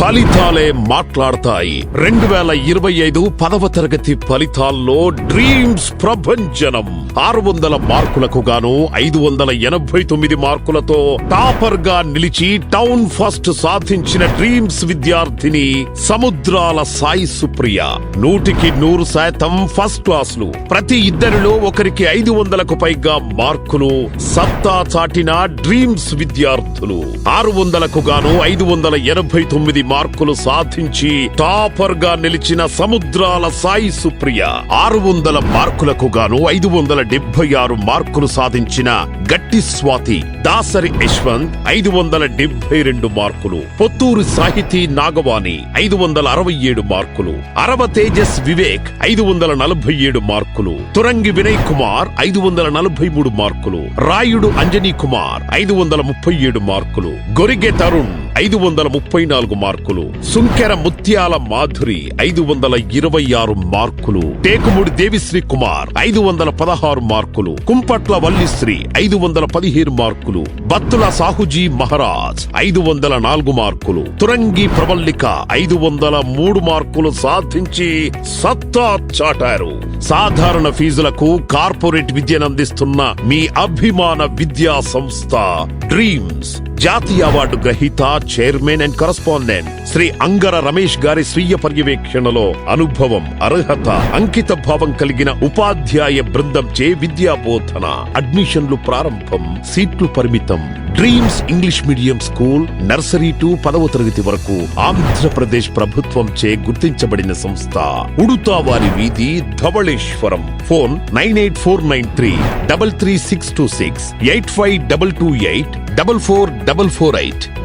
ఫలితాలే మాట్లాడతాయి. రెండు వేల ఇరవై ఐదు పదవ తరగతి ఫలితాల్లో డ్రీమ్స్ ప్రభంజనం. ఆరు వందల మార్కులకు గాను ఐదు వందల ఎనభై తొమ్మిది మార్కులతో టాపర్గా నిలిచి టౌన్ ఫస్ట్ సాధించిన డ్రీమ్స్ విద్యార్థిని సముద్రాల సాయి సుప్రియ. నూటికి నూరు శాతం ఫస్ట్ క్లాసులు. ప్రతి ఇద్దరిలో ఒకరికి ఐదు వందలకు పైగా మార్కులు సత్తా చాటిన డ్రీమ్స్ విద్యార్థులు. ఆరు వందలకు గాను ఐదు వందల ఎనభై తొమ్మిది మార్కులు సాధించి టాపర్గా నిలిచిన సముద్రాల సాయి సుప్రియ ఆరు వందల మార్కులకు గాను ఐదు వందల డెబ్బై ఆరు మార్కులు సాధించిన గట్టి స్వాతి దాసరి యశ్వంత్ ఐదు వందల డెబ్బై రెండు మార్కులు. పొత్తూరు సాహితీ నాగవాణి ఐదు వందల అరవై ఏడు మార్కులు. అరవ తేజస్ వివేక్ ఐదు వందల నలభై ఏడు మార్కులు. తురంగి వినయ్ కుమార్ ఐదు వందల నలభై మూడు మార్కులు. రాయుడు అంజనీ కుమార్ ఐదు వందల ముప్పై ఏడు మార్కులు. గొరిగె తరుణ్ ఐదు వందల ముప్పై నాలుగు మార్కులు. సుంకెర ముత్యాల మాధురి ఐదు వందల ఇరవై ఆరు మార్కులు. టేకుముడి దేవిశ్రీ కుమార్ ఐదు వందల పదహారు మార్కులు. కుంపట్ల వల్లిశ్రీ ఐదు వందల పదిహేను మార్కులు. బత్తుల సాహుజీ మహారాజ్ ఐదు వందల నాలుగు మార్కులు. తురంగి ప్రవల్లిక ఐదు వందల మూడు మార్కులు సాధించి సత్తా చాటారు. సాధారణ ఫీజులకు కార్పొరేట్ విద్యనందిస్తున్న మీ అభిమాన విద్యా సంస్థ డ్రీమ్స్. జాతీయ అవార్డు గ్రహీత chairman and correspondent Shri Angara Ramesh గారి స్వీయ పర్యవేక్షణలో అనుభవం అర్హత అంకిత భావం కలిగిన ఉపాధ్యాయ బృందంచే విద్యా బోధన అడ్మిషన్లు ప్రారంభం సీట్లు పరిమితం. Dreams English medium school nursery to పదవ తరగతి వరకు ఆంధ్రప్రదేశ్ ప్రభుత్వం చే గుర్తించబడిన సంస్థ. ఉడుతా వారి వీధి Dowleswaram. Phone nine eight four nine three double three six two six eight five double two eight double four double four eight.